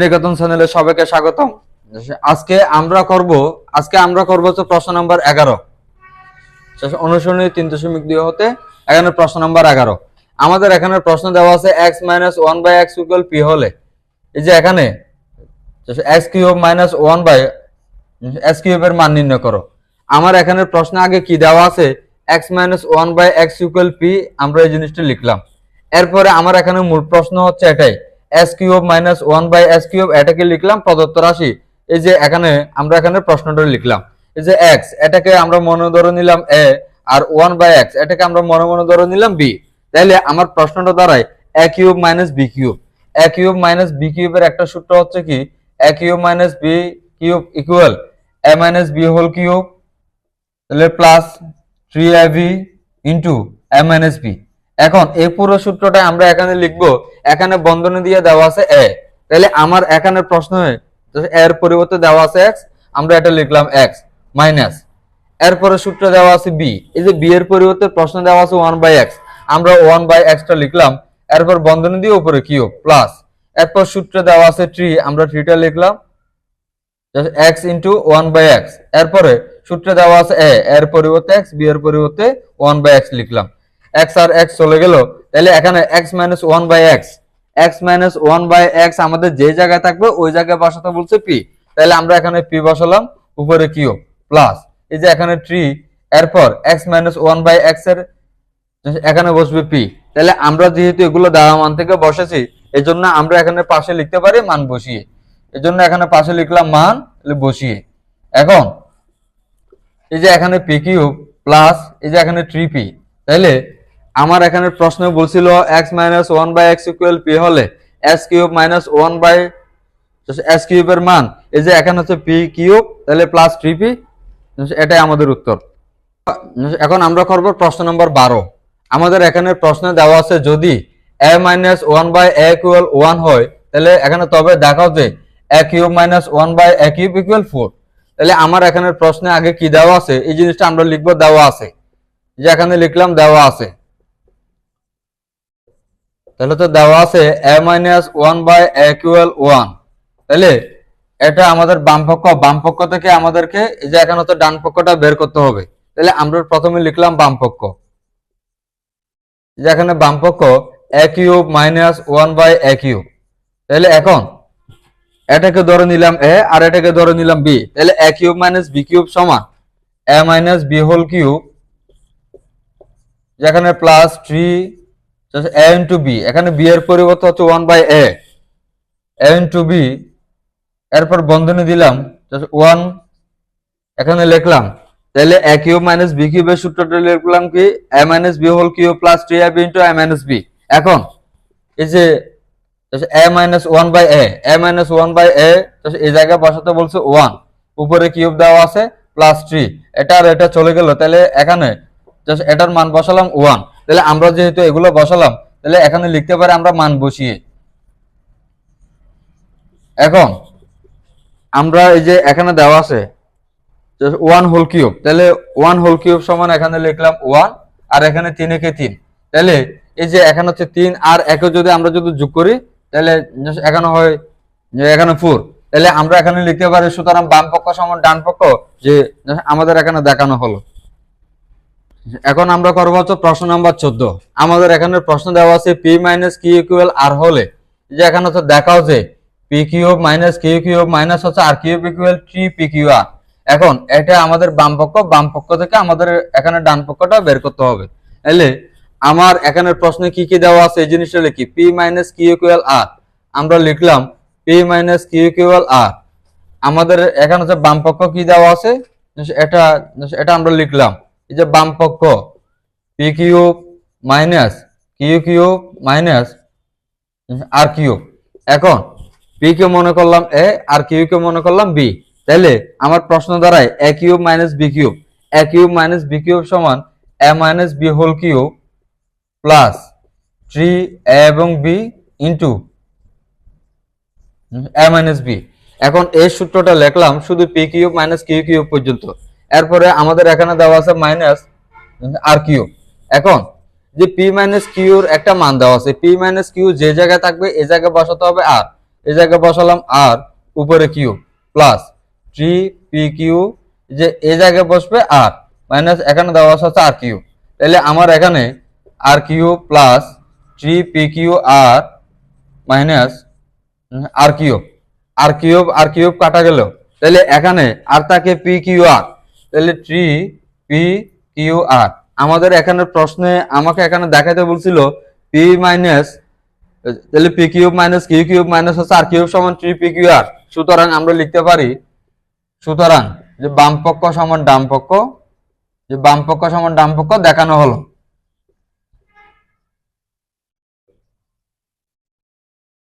নিকেতন চ্যানেলে সবাইকে স্বাগতম। আজকে আমরা করব, আজকে আমরা করব হচ্ছে প্রশ্ন নাম্বার এগারো। অনুসরণী তিন দশমিক দুই হতে এখানে প্রশ্ন নাম্বার এগারো। আমাদের এখানে প্রশ্ন দেওয়া আছে x minus one by x equal P হলে। এই যে এখানে x cube minus one by x কিউবের মান নির্ণয় করো। আমার এখানে প্রশ্ন আগে কি দেওয়া আছে? X minus one by x equal P আমরা এই জিনিসটা লিখলাম। এরপরে আমার এখানে মূল প্রশ্ন হচ্ছে এটাই। S cube minus one by s cube এটাকে লিখলাম? প্রদত্ত রাশি। এই যে এখানে আমরা এখানে প্রশ্নটা লিখলাম। এই যে এক্স এটাকে আমরা মনে ধরে নিলাম এ আর ওয়ান বাই এক্স এটাকে আমরা মনে মনে ধরে নিলাম বি তাইলে আমার প্রশ্নটা দাঁড়ায় a cube minus b cube a cube minus b কিউবের একটা সূত্র হচ্ছে কি? A cube minus b cube equal a minus b whole cube তাহলে plus three a b into a minus b এখন এই পুরো সূত্রটা আমরা এখানে লিখব, এখানে বন্ধনী দিয়ে দেওয়া আছে এ। তাহলে আমার এখানে প্রশ্ন এর পরিবর্তে দেওয়া আছে এক্স, আমরা এটা লিখলাম এক্স মাইনাস। এরপরে সূত্র দেওয়া আছে বি, এই যে বি এর পরিবর্তে প্রশ্ন দেওয়া আছে ওয়ান বাই এক্স, আমরা ওয়ান বাই এক্সটা লিখলাম, এরপর বন্ধনী দিয়ে উপরে কিউ প্লাস। এরপর সূত্র দেওয়া আছে ট্রি আমরা ট্রিটা লিখলাম x into one by x. এরপরে সূত্রে দেওয়া আছে এ, এর পরিবর্তে এক্স, বি এর পরিবর্তে ওয়ান বাই এক্স লিখলাম। এক্স আর এক্স চলে গেল, তাহলে এখানে x minus one by x x minus one by x আমাদের যে জায়গায় থাকবে, ওই জায়গায় বসাতে বলছে পি তাহলে আমরা এখানে পি বসালাম, উপরে কিউ প্লাস এই যে এখানে ট্রি এরপর এক্স মাইনাস ওয়ান বাই এক্সের এখানে বসবে পি তাহলে আমরা যেহেতু এগুলো দেওয়া মান থেকে বসেছি এই জন্য আমরা এখানে পাশে লিখতে পারি মান বসিয়ে এই জন্য এখানে পাশে লিখলাম মান বসিয়ে। এখন, এই যে এখানে পি কিউ প্লাস এই যে এখানে থ্রি পি তাইলে আমার এখানে প্রশ্ন বলছিল x minus one by x equal p হলে s cube minus one by s কিউবের মান। এই যে এখানে হচ্ছে পি কিউব তাহলে প্লাস থ্রি পি এটাই আমাদের উত্তর। এখন আমরা করব প্রশ্ন নম্বর বারো। আমাদের এখানে প্রশ্নে দেওয়া আছে, যদি a minus one by a equal one হয়, তাহলে এখানে তবে দেখাও যে a cube minus one by a cube equal four তাহলে আমার এখানে প্রশ্নে আগে কি দেওয়া আছে, এই জিনিসটা আমরা লিখব দেওয়া আছে। যে এখানে লিখলাম দেওয়া আছে। তাহলে তো দেওয়া আছে a minus one by a equal one তাহলে এটা আমাদের বাম পক্ষ বাম পক্ষ থেকে আমাদেরকে যে এখানে তো ডান পক্ষটা বের করতে হবে তাহলে আমরা প্রথমে লিখলাম বাম পক্ষ। যে এখানে বাম পক্ষ a minus one by a cube তাহলে এখন এটাকে ধরে নিলাম এ আর এটাকে ধরে নিলাম বি তাহলে এ মাইনাস বি কিউব সমান a minus b whole cube যেখানে plus three a into b এখানে বি এর পরিবর্তে হচ্ছে one by a a into b এরপর বন্ধনী দিলাম ওয়ান এখানে লিখলাম, তাহলে এ কিউব মাইনাস বি কিউবের সূত্রটা লিখলাম কি? A minus b whole cube plus three a b into a minus b এখন, এই যে a minus one by a a minus one by a এই জায়গায় বসাতে বলছে ওয়ান উপরে কিউব দেওয়া আছে প্লাস থ্রি এটা আর এটা চলে গেল, তাহলে এখানে এটার মান বসালাম ওয়ান তাহলে আমরা যেহেতু এগুলো বসালাম, তাহলে এখানে লিখতে পারি আমরা মান বসিয়ে। এখন, আমরা এই যে এখানে দেওয়া আছে ওয়ান হোল কিউব তাহলে ওয়ান হোল কিউব সমান এখানে লিখলাম ওয়ান আর এখানে তিন একে তিন। তাহলে এই যে এখানে হচ্ছে তিন, আর একে যদি আমরা যদি যোগ করি, তাহলে এখানে হয় এখানে ফোর তাহলে আমরা এখানে লিখতে পারি, সুতরাং বাম পক্ষ সমান ডান পক্ষ, যে আমাদের এখানে দেখানো হলো। এখন আমরা করব হচ্ছে প্রশ্ন নাম্বার চোদ্দ। আমাদের এখানে প্রশ্ন দেওয়া আছে p minus q equal r হলে। যে এখানে হচ্ছে দেখাও যে p cube minus q cube minus হচ্ছে r cube equal three p q r. এখন এটা আমাদের বাম পক্ষ বাম পক্ষ থেকে আমাদের এখানে ডান পক্ষটা বের করতে হবে। তাহলে আমার এখানে প্রশ্নে কি কি দেওয়া আছে, এই জিনিসটা লিখি। P minus q equal r. আমরা লিখলাম p minus q equal r. আমাদের এখানে হচ্ছে বাম পক্ষ কি দেওয়া আছে, এটা এটা আমরা লিখলাম। এই যে বাম পক্ষ p cube minus q cube minus r cube এখন পি কে মনে করলাম এ আর কিউ কে মনে করলাম বি তাহলে আমার প্রশ্ন দাঁড়ায় a cube minus b cube a cube minus b cube সমান a minus b whole cube plus three a এবং b into a minus b এখন এই সূত্রটা লিখলাম শুধু p cube minus q cube পর্যন্ত। এরপরে আমাদের এখানে দেওয়া আছে মাইনাস আর কিউ। এখন, যে পি মাইনাস কিউর একটা মান দেওয়া আছে পি মাইনাস কিউ যে জায়গায় থাকবে, এ জায়গায় বসাতে হবে আর এ জায়গায় বসালাম আর উপরে q plus three p q যে এ জায়গায় বসবে আর মাইনাস এখানে দেওয়া আছে আর কিউ। তাহলে আমার এখানে r q plus three p q r minus r cube. R cube r cube কাটা গেল। তাহলে এখানে আর থাকে পি কিউ আর তাহলে ট্রি পি কিউ আর আমাদের এখানে প্রশ্নে আমাকে এখানে দেখাতে বলছিল পি মাইনাস তাহলে p cube minus q cube minus হচ্ছে আর কিউব সমান ট্রি পি কিউ আর সুতরাং আমরা লিখতে পারি, সুতরাং যে বামপক্ষ সমান ডাম পক্ষ, যে বামপক্ষ সমান ডাম পক্ষ দেখানো হলো।